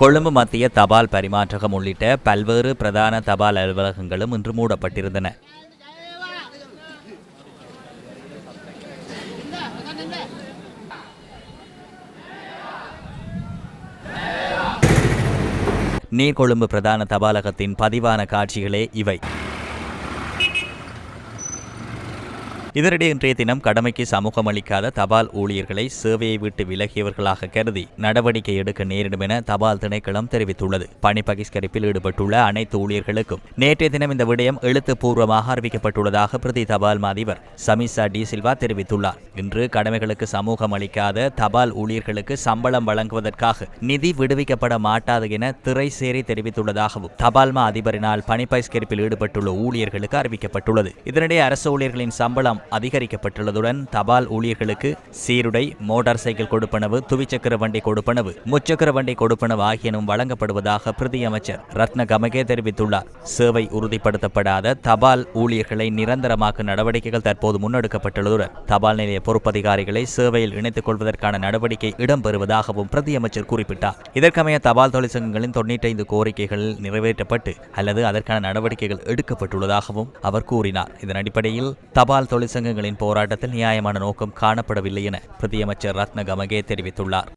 கொழும்பு மத்திய தபால் பரிமாற்றகம் உள்ளிட்ட பல்வேறு பிரதான தபால் அலுவலகங்களும் இன்று மூடப்பட்டிருந்தன. நீர்கொழும்பு பிரதான தபாலகத்தின் பதிவான காட்சிகளே இவை. இதனிடையே இன்றைய தினம் கடமைக்கு சமூகம் அளிக்காத தபால் ஊழியர்களை சேவையை விட்டு விலகியவர்களாக கருதி நடவடிக்கை எடுக்க நேரிடும் என தபால் திணைக்களம் தெரிவித்துள்ளது. பணி பகிஷ்கரிப்பில் ஈடுபட்டுள்ள அனைத்து ஊழியர்களுக்கும் நேற்றைய தினம் இந்த விடயம் எழுத்துப்பூர்வமாக அறிவிக்கப்பட்டுள்ளதாக பிரதி தபால் அதிபர் சமிசா டி சில்வா தெரிவித்துள்ளார். இன்று கடமைகளுக்கு சமூகம் அளிக்காத தபால் ஊழியர்களுக்கு சம்பளம் வழங்குவதற்காக நிதி விடுவிக்கப்பட மாட்டாது என திரைசேரி தெரிவித்துள்ளதாகவும் தபால்மா அதிபரினால் பணி பகிஷ்கரிப்பில் ஈடுபட்டுள்ள ஊழியர்களுக்கு அறிவிக்கப்பட்டுள்ளது. இதனிடையே அரசு ஊழியர்களின் சம்பளம் அதிகரிக்கப்பட்டுள்ளதுடன் தபால் ஊழியர்களுக்கு சீருடை மோட்டார் சைக்கிள் கொடுப்பனவு துவிச்சக்கர வண்டி கொடுப்பனவு முச்சக்கர வண்டி கொடுப்பனவு ஆகியனும் வழங்கப்படுவதாக பிரதி அமைச்சர் ரத்ன கமகே தெரிவித்துள்ளார். சேவை உறுதிப்படுத்தப்படாத தபால் ஊழியர்களை நிரந்தரமாக்க நடவடிக்கைகள் தற்போது முன்னெடுக்கப்பட்டுள்ளதுடன் தபால் நிலைய பொறுப்பதிகாரிகளை சேவையில் இணைத்துக் கொள்வதற்கான நடவடிக்கை இடம்பெறுவதாகவும் பிரதி அமைச்சர் குறிப்பிட்டார். இதற்கமைய தபால் தொழிற்சங்கங்களின் தொன்னூற்றைந்து கோரிக்கைகள் நிறைவேற்றப்பட்டு அல்லது அதற்கான நடவடிக்கைகள் எடுக்கப்பட்டுள்ளதாகவும் அவர் கூறினார். இதன் அடிப்படையில் தபால் தொழில் தொழிற்சங்கங்களின் போராட்டத்தில் நியாயமான நோக்கம் காணப்படவில்லை என பிரதியமைச்சர் ரத்ன கமகே தெரிவித்துள்ளார்.